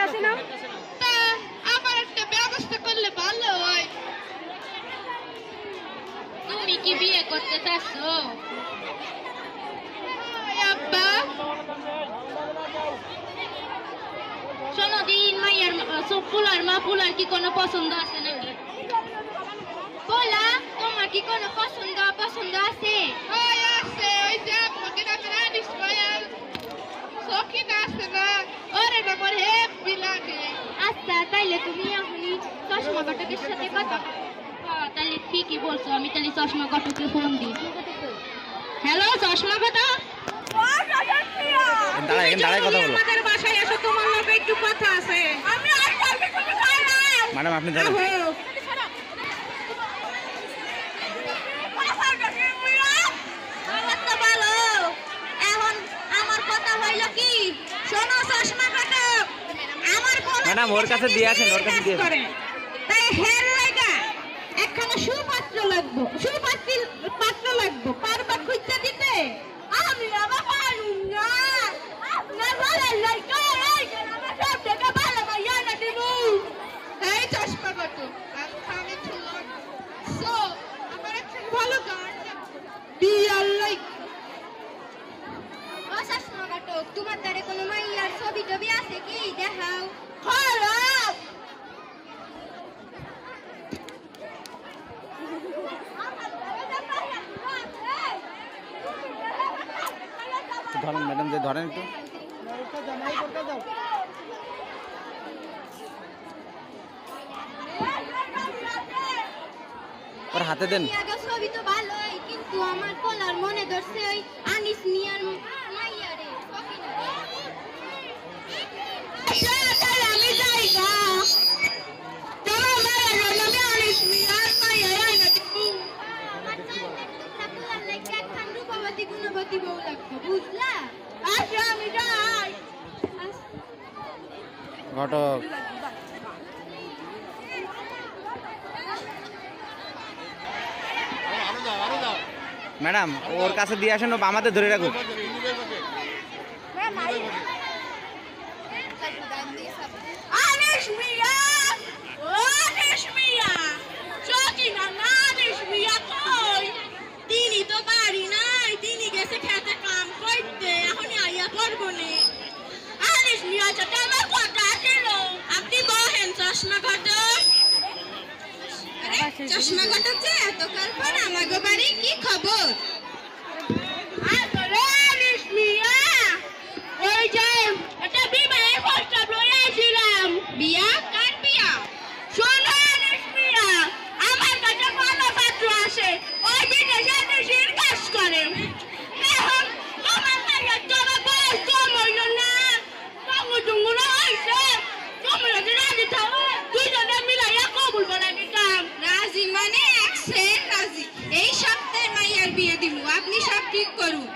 কাছে নাও তা একটা ব্যবস্থা করলে ভালো হয়। তুমি কি বিয়ে করতে চাচ্ছ? আব্বা। শোনো দিন মাইয়ার সব পুলার মা পুলার কি কোনো পছন্দ আছে নাকি? বলা তোমার কি কোনো পছন্দ পছন্দ আছে? আছে ওই যে আপনাকে গ্রামের আনিস ভাইয়ার আছে না। ওরে হেপি লাগে আচ্ছা তাইলে তুমি এখনই চশমা ঘটকের সাথে কথা হ্যাঁ, তাহলে ঠিকই বলছো আমি তাহলে চশমা ঘটকে ফোন দিই। হ্যালো চশমা ঘটক আমাদের বাসায় এসো তোমার লগে একটু কথা আছে। ম্যাডাম আপনি এখন আমার কথা হইল কি? শোনো চশমা কাটক আমার বলা ম্যাডাম, ওর কাছে দিয়ে আছেন ওর কাছে দিয়ে তাই হের লাগা একখানা সুপাত্র লাগবো সুপাত্র পাত্র লাগবো পারবা খুঁজতে দিতে আমি আবার পারুম না আপনার ভালো লাগা এই আমার সব থেকে ভালো ভাইয়া না দিবু এই চশমা কত আমি ছিলাম সো আমার একটা ভালো গান বিয়ার লাইক ও চশমা ঘটক তোমার দ্বারে কোনো মাইয়ার ছবি টবি আছে কি দেখাও খারাপ ধরেন ম্যাডাম যে ধরেন একটু ওর হাতে দেন কিন্তু আমার মনে ধরছে আনিস সকিনারে আমি যাই গা তোমার মায়ের জন্য আমি আনিস মিয়ার মায়ের আইনা দিবু রূপবতী গুণবতী বউ ঘটক। ম্যাডাম ওর কাছে দিয়ে আসেন ও আমাদের ধরে রাখুন আনিস মিয়া ও আনিস মিয়া চকি না না আনিস মিয়া কই তিনি তো বাড়ি নাই তিনি গেছে খেতে কাম করতে এখনই আইয়া করব নে আনিস মিয়া চাটা আমার কথা ছিল আপনি বহেন চশমা যে এতকাল পর আমাগো বাড়ি কি খবর আরে আনিস মিয়া ওই যে একটা বিবাহের প্রস্তাব লইয়াছিলাম বিয়া কার বিয়া শোনো আনিস মিয়া আমার কাছে ভালো পাত্র আছে ওই বিদেশে দেশের কাজ করে এখন তোমার মাইয়া তোমার বয়স কম হইল না সঙ্গ টুঙ্গুলো হয়েছে তোমরা যদি রাজি থাকো দুইজনে মিলাইয়া কবুল বলে দিতাম রাজি একসেন রাজি। এই সপ্তাহে মাইয়ার বিয়ে দিমু, আপনি সব ঠিক করুন।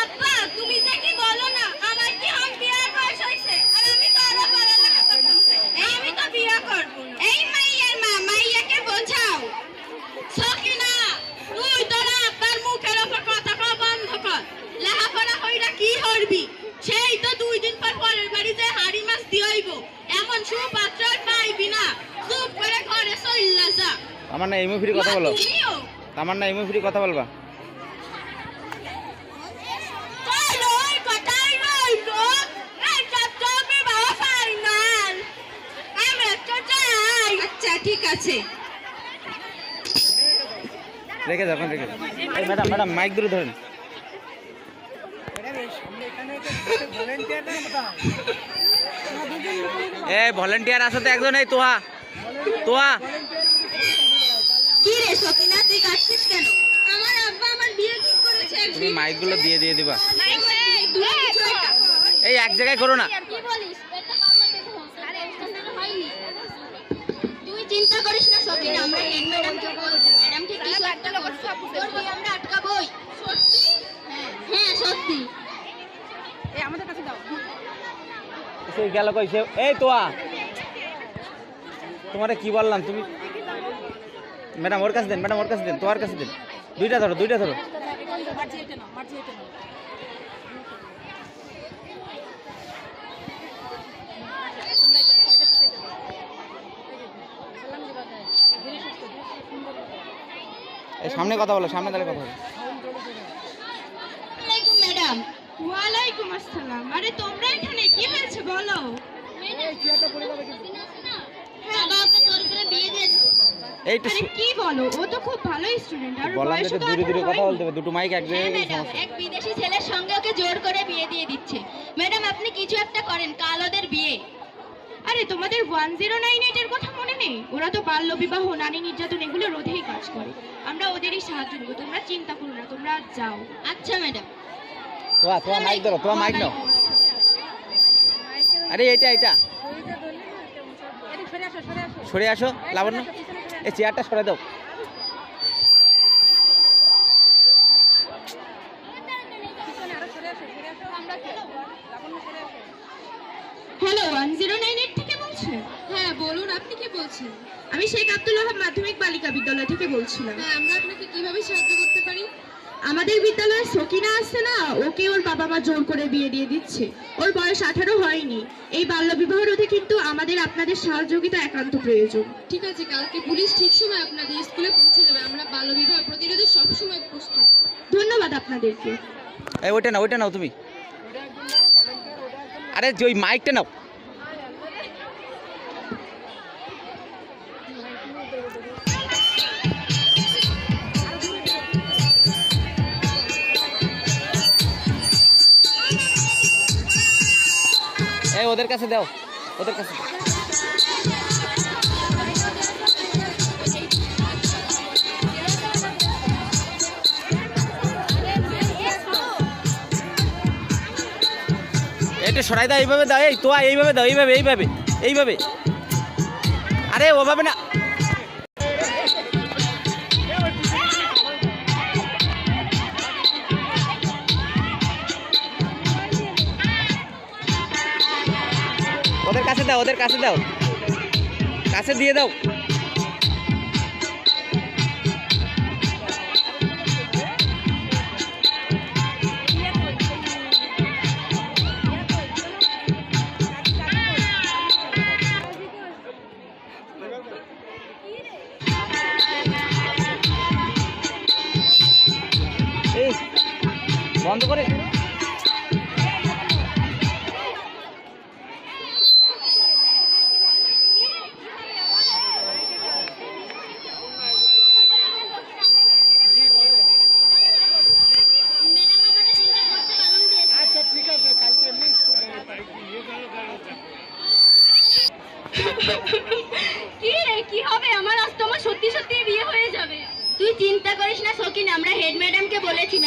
আব্বা, তুমি যে কি বলো না, আমার কি হাম বিয়ার বয়স হয়েছে? আর আমি তো আরও পড়ালেখা করতাম। এই আমি তো বিয়া করব এই মাইয়ার মা, মাইয়াকে বোঝাও। সখিনা তুই তোরা আব্বার মুখের ওপর কথা কওয়া বন্ধ কর। লেখাপড়া কইরা কি করবি? সেই তো দুই দিন পর পরের বাড়ি যে হাড়ি মাছ দিয়েইব। এমন সুপাত্র আর পাইবি না চুপ করে ঘরে চইল্লা যা আমার না ইমো ফ্রি কথা বলো। আমার না ইমো ফ্রি কথা বলবা। আচ্ছা ঠিক আছে। রেখে যাও রেখে যাও ম্যাডাম ম্যাডাম মাইক দূরে ধরেন। এ ভলেন্টিয়ার আছে তো একজন এই তোহা। তোহা কি রে সকিনা তুই কাটছিস কেন আমার আব্বা আমার বিয়ে ঠিক করেছে তুমি মাইকগুলো দিয়ে দিয়ে দিবা। এই, এক জায়গায় করো না। কি বলিস? এটা মামলা দেখো আরে অনুষ্ঠান হয়নি। তুই চিন্তা করিস না সকিনা আমরা হেড ম্যাডামকে বলব। ম্যাডাম কিছু একটা করবে তোর বিয়ে আমরা আটকাবোই সত্যি? হ্যাঁ হ্যাঁ সত্যি সে গেল কইছে এই তোয়া। তোমারে কি বললাম? তুমি ম্যাডাম ওর কাছে দেন ম্যাডাম ওর কাছে দেন তোমার কাছে দেন। দুইটা ধরো দুইটা ধরো। সামনে কথা বলো সামনে দাঁড়িয়ে কথা বলো আলাইকুম ম্যাডাম ওয়ালাইকুম আসসালাম আরে তোমরা এখানে কি হয়েছে বলো বাবা জোর করে বিয়ে দিয়ে এইটা কি বলো? ও তো খুব ভালো স্টুডেন্ট আর বয়স তো দূরে দূরে কথা বলতে হবে দুটো মাইক এক হ্যাঁ জায়গায় এক বিদেশি ছেলের সঙ্গে ওকে জোর করে বিয়ে দিয়ে দিচ্ছে। ম্যাডাম আপনি কিছু একটা করেন কাল ওদের বিয়ে। আরে তোমাদের ওয়ান জিরো নাইন এইটের কথা মনে নেই? ওরা তো বাল্য বিবাহ নারী নির্যাতন এগুলো রোধেই কাজ করে। আমরা ওদেরই সাহায্য করব তোমরা চিন্তা করো না তোমরা যাও। আচ্ছা ম্যাডাম তোয়া তোয়া মাইক ধরো তোয়া মাইক নাও। আরে এটা এটা সরে আসো লাবণ্য। এই চেয়ারটা সরে দাও। Hello one zero nine eight থেকে বলছেন? হ্যাঁ বলুন আপনি কি বলছেন? আমি শেখ আব্দুল মাধ্যমিক বালিকা বিদ্যালয় থেকে বলছিলাম। হ্যাঁ আমরা আপনাকে কীভাবে সাহায্য করতে পারি? আমাদের বিদ্যালয়ে সকিনা আছে না ওকে ওর বাবা মা জোর করে বিয়ে দিয়ে দিচ্ছে। ওর বয়স আঠারো হয়নি। এই বাল্যবিবাহ রোধে কিন্তু আমাদের আপনাদের সহযোগিতা একান্ত প্রয়োজন। ঠিক আছে কালকে পুলিশ ঠিক সময় আপনাদের স্কুলে পৌঁছে যাবে আমরা বাল্যবিবাহ প্রতিরোধে সবসময় প্রস্তুত। ধন্যবাদ আপনাদেরকে। এই ওইটা নাও ওইটা নাও তুমি। আরে যে ওই মাইকটা নাও। এই, ওদের কাছে দাও, ওদের কাছে এটা সরাই দাও, এইভাবে দাও, এই তো এইভাবে দাও, এইভাবে এইভাবে এইভাবে। আরে, ওভাবে না। দাও ওদের কাছে দাও। কাছে দিয়ে দাও।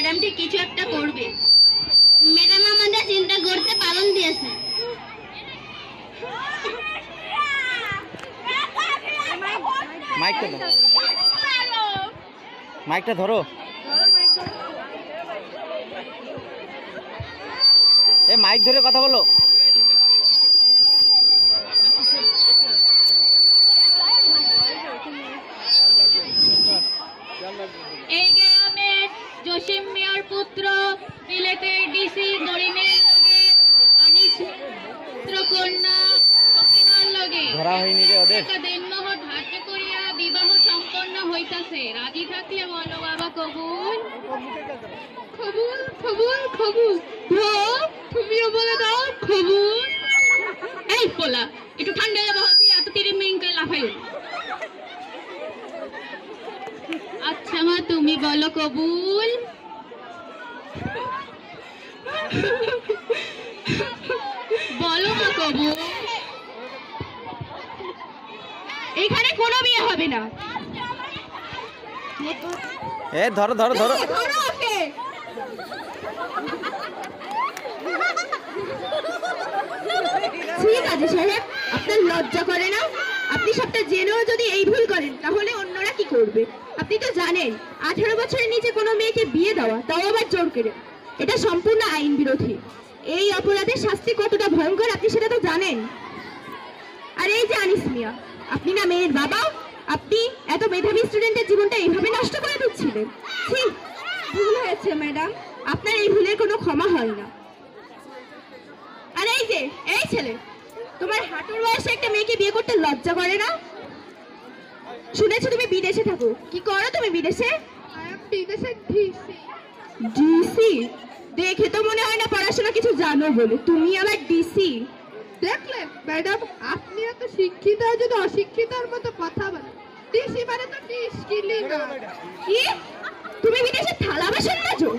ম্যাডামটি কিছু একটা করবে। ম্যাডাম আমাদের চিন্তা করতে পালন দিয়েছে মাইকটা ধরো। মাইকটা ধরো। এ মাইক ধরে কথা বলো। থাকলে বলো বাবা কবুল। কবুল কবুল কবুল। তুমিও বলে দাও কবুল। এই পোলা, একটু ঠান্ডা যাব হতে এত তিরিং মিরিং লাফাই। আচ্ছা মা, তুমি বলো কবুল। বলো মা কবুল। এখানে কোনো বিয়ে হবে না। এ ধরো ধরো ধরো। ঠিক আছে সাহেব আপনার লজ্জা করে না? আপনি সবটা জেনেও যদি এই ভুল করেন তাহলে অন্যরা কি করবে? আপনি তো জানেন আঠারো বছরের নিচে কোনো মেয়েকে বিয়ে দেওয়া তাও আবার জোর করে। এটা সম্পূর্ণ আইন বিরোধী। এই অপরাধের শাস্তি কতটা ভয়ঙ্কর আপনি সেটা তো জানেন। আর এই যে আনিস মিয়া আপনি না মেয়ের বাবা? আপনি এত মেধাবী স্টুডেন্টের জীবনটা এইভাবে নষ্ট করে দিচ্ছিলেন? ভুল হয়েছে ম্যাডাম আপনার এই ভুলের কোনো ক্ষমা হয় না। আর এই যে এই ছেলে তোমার হাঁটুর বয়সে একটা মেয়েকে বিয়ে করতে লজ্জা করে না? শুনেছি তুমি বিদেশে থাকো। কি করো তুমি বিদেশে? ডিসি ডিসি দেখে তো মনে হয় না পড়াশোনা কিছু জানো বলে। তুমি আবার ডিসি দেখলেন ম্যাডাম আপনি এত শিক্ষিত যদি অশিক্ষিতর মতো কথা বলেন ডিসি মানে তো ডিসকিলি না। কি? তুমি বিদেশে থালা বাসন মাজো?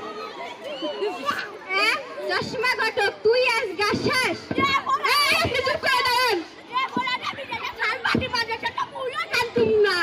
চশমা ঘটক তুই আজ গাছাস চুপ করে দাঁড়ান। না।